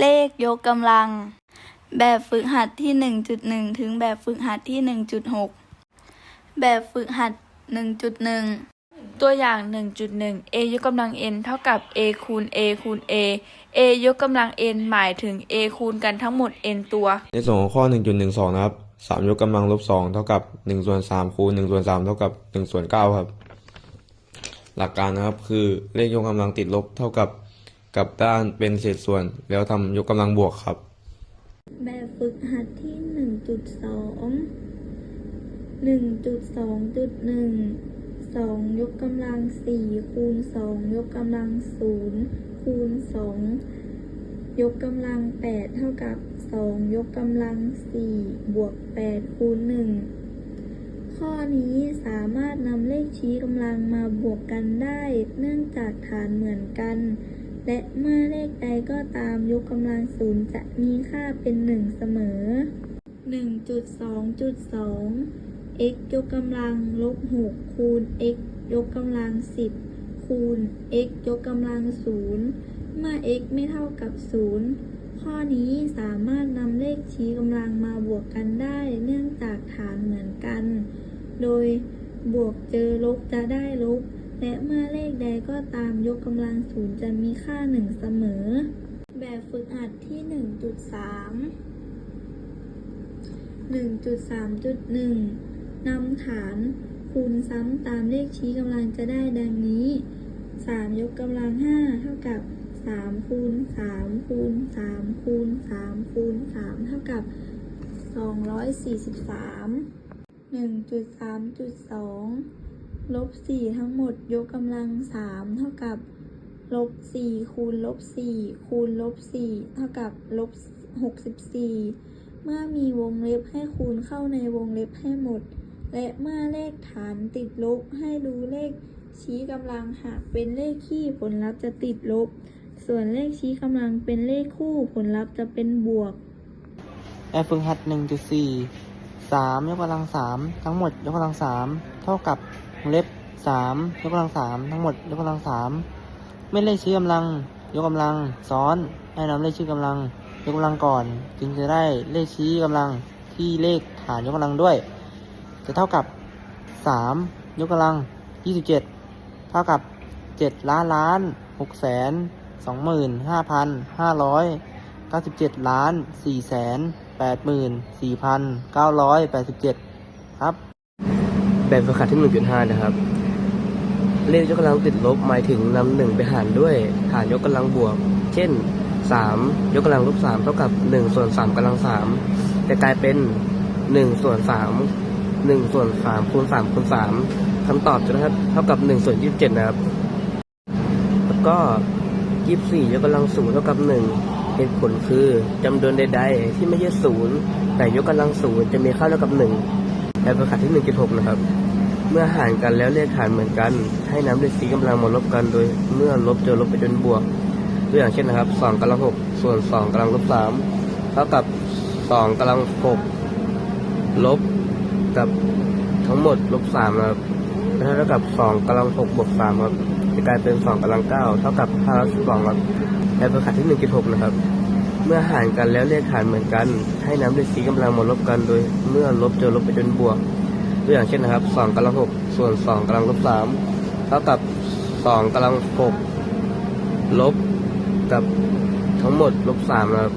เลขยกกำลัง แบบฝึกหัดที่ 1.1 ถึงแบบฝึกหัดที่ 1.6 แบบฝึกหัด 1.1 ตัวอย่าง 1.1 a ยกกำลัง n เท่ากับ a คูณ a คูณ a a ยกกำลัง n หมายถึง a คูณกันทั้งหมด n ตัว ในส่วนของข้อ 1.12 นะครับ 3 ยกกำลังลบ 2 เท่ากับ1ส่วน3คูณ1ส่วน3เท่ากับ1ส่วน9ครับ หลักการนะครับคือเลขยกกำลังติดลบเท่ากับ กลับด้านเป็นเศษส่วน แล้วทำยกกำลังบวกครับ แบบฝึกหัดที่หนึ่งจุดสองหนึ่งจุดสองจุดหนึ่งสองยกกำลังสี่คูณสองยกกำลังศูนย์คูณสองยกกำลังแปดเท่ากับสองยกกำลังสี่บวกแปดคูณหนึ่งข้อนี้สามารถนำเลขชี้กำลังมาบวกกันได้ เนื่องจากฐานเหมือนกัน และเมื่อเลขใดก็ตามยกกำลังศูนย์จะมีค่าเป็นหนึ่งเสมอ 1.2.2 x ยกกำลังลบ6คูณ x ยกกำลัง 10 คูณ x ยกกำลัง 0 เมื่อ x ไม่เท่ากับ 0 ข้อนี้สามารถนำเลขชี้กำลังมาบวกกันได้เนื่องจากฐานเหมือนกัน โดยบวกเจอลบจะได้ลบ และเมื่อเลขใดก็ตามยกกำลังศูนย์จะมีค่า 1 เสมอ แบบฝึกหัดที่ 1.3 1.3.1นำฐานคูณซ้ำตามเลขชี้กำลังจะได้ดังนี้ 3 ยกกำลัง 5 เท่ากับ 3 คูณ 3 คูณ 3 คูณ 3 คูณ 3 เท่ากับ 243 1.3.2 ลบ4ทั้งหมดยกกำลัง3เท่ากับลบ4คูณลบ4คูณลบ4เท่ากับลบ64เมื่อมีวงเล็บให้คูณเข้าในวงเล็บให้หมด และเมื่อเลขฐานติดลบให้ดูเลขชี้กำลังหากเป็นเลขคี่ผลลัพธ์จะติดลบ ส่วนเลขชี้กำลังเป็นเลขคู่ผลลัพธ์จะเป็นบวกแบบฝึกหัด1.4 3 ยกกำลัง 3 ทั้งหมดยกกำลัง 3 เท่ากับ เล็บ3ยกกำลัง3ทั้งหมดยกกำลัง3ไม่เลขชี้กำลัง ยกกำลังซ้อนให้นำเลขชี้กำลัง ยกกำลังก่อน จึงจะได้เลขชี้กำลังที่เลขฐานยกกำลังด้วย จะเท่ากับ3ยกกำลัง27เท่ากับ7ล้านล้าน6แสน25,500 97ล้าน4แสน84,987ครับ แบบฝึกหัดที่ 1.5 นะครับ เลขยกกำลังติดลบหมายถึงนำหนึ่งไปหารด้วย หารยกกำลังบวก เช่น 3 ยกกำลังลบ3เท่ากับ1ส่วน3กำลัง3จะกลายเป็น 1 ส่วน 3 1 ส่วน3คูณ3คูณ3คำตอบจะนะครับเท่ากับ 1 ส่วน 27 นะครับ แล้วก็ 24 ยกกำลัง0เท่ากับ 1 เหตุผลคือจำนวนใด ๆ ที่ไม่ใช่0แต่ยกกำลัง0จะมีค่าเท่ากับ 1 แบบฝึกหัดที่ 1.6 นะครับ เมื่อหารกันแล้วเลขฐานเหมือนกัน ให้นำเลขสีกำลังมาลบกันโดยเมื่อลบเจอลบไปจนบวกตัวอย่างเช่นนะครับ2กำลัง6ส่วน 2กำลังลบ3เท่ากับ 2กำลัง6ลบกับทั้งหมดลบ3นะครับเท่ากับ 2กำลัง6บวก3ครับจะกลายเป็น 2กำลัง9เท่ากับ5ลบ12ครับแบบฝึกหัดที่ 1.6 นะครับ เมื่อหารกันแล้วเลขฐานเหมือนกัน ให้น้ำเลขสีกำลังมาลบกันโดยเมื่อลบจอลบไปจนบวก ตัวอย่างเช่นนะครับ2กำลัง6ส่วน2กำลังลบ3เท่ากับ2กำลัง6ลบกับทั้งหมดลบ3นะครับ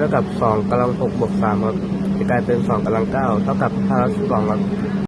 เท่ากับ2กำลัง6บวก3ครับจะกลายเป็น2กำลัง9เท่ากับ5ลบ12ครับ